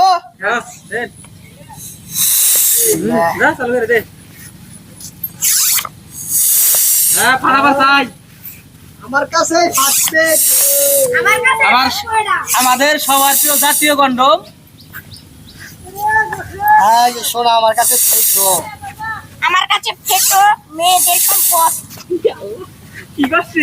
এটা। আমাদের সবার প্রিয় জাতীয় গন্ডম। শোনা আমার কাছে আমার কাছে ফেটো মেয়েদের সম্পদ। কি করছে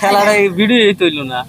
খেলার এই ভিডিও তৈল না।